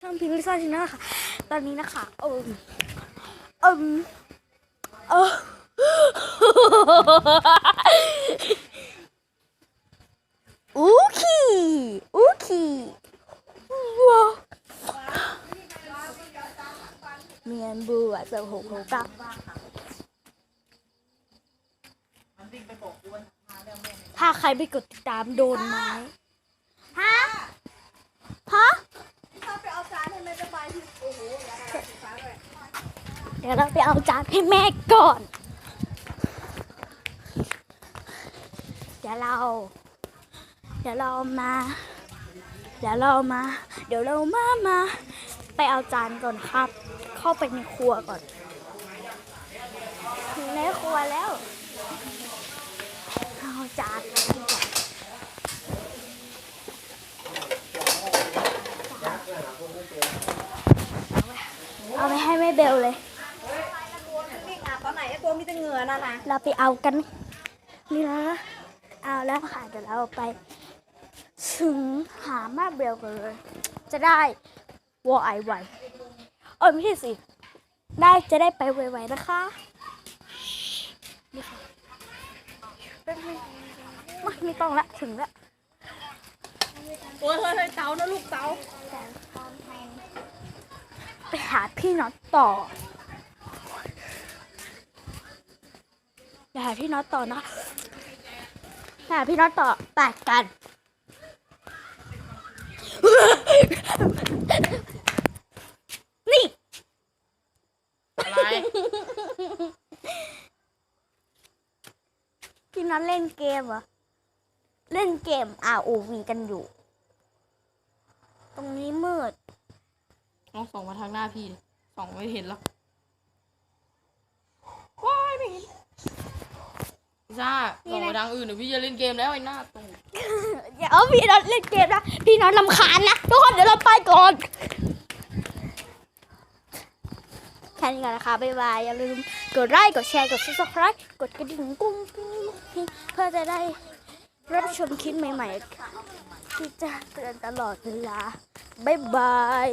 ช่องพิมพ์ลิซ่าชาแนลค่ะ ตอนนี้นะคะเอิมเอิมเอออูคีอูคีว้าเมียนบัวเสือหกหกเก้าถ้าใครไม่กดติดตามโดนไหมฮะ ฮะ ถ้าไปเอาจานให้แม่จะไปที่โอ้โหอย่าได้ฟ้าเลย เดี๋ยวเราไปเอาจานให้แม่ก่อน เดี๋ยวเรา เดี๋ยวเรามา เดี๋ยวเรามา เดี๋ยวเรามามา ไปเอาจานก่อนครับ เข้าไปในครัวก่อน ถึงในครัวแล้ว เอาจานเอาไปให้แม่เบลเลย ไหนไอ้ตัวมีแต่เหงื่อน่ะนะเราไปเอากันนี่นะเอาแล้วค่ะเดี๋ยวเราไปถึงหามาเบลกันเลย จะได้วอไอไวเออไม่ใช่สิได้จะได้ไปไวๆนะคะนี่ค่ะไม่ไม่ต้องละถึงละโอ้ยเฮ้ยเฮ้ยเตานะลูกเตาไปหาพี่น็อตต่อไป หาพี่น็อตต่อนะคะไปหาพี่น็อตต่อแตกกันนี่อะไรพี่น็อตเล่นเกมเหรอเล่นเกม ROV กันอยู่ ตรงนี้มืดน้องส่องมาทางหน้าพี่ดิส่องไม่เห็นหรอกว้ายไม่เห็น พิซซ่านี่ส่องนะไปทางอื่นเดี๋ยวพี่จะเล่นเกมแล้วไอ้หน้าตูอย่าเอาพี่น็อตเล่นเกมนะ พี่น็อตลำคาญนะทุกคนเดี๋ยวเราไปก่อนแค่นี้ก่อนนะคะ บ๊ายบาย อย่าลืมกดไลค์ กดแชร์ กด subscribe กดกระดิ่งกุ้งกิ้งเพื่อจะได้รับชมคลิปใหม่ๆ ที่จะเตือนตลอดเวลา บ๊ายบาย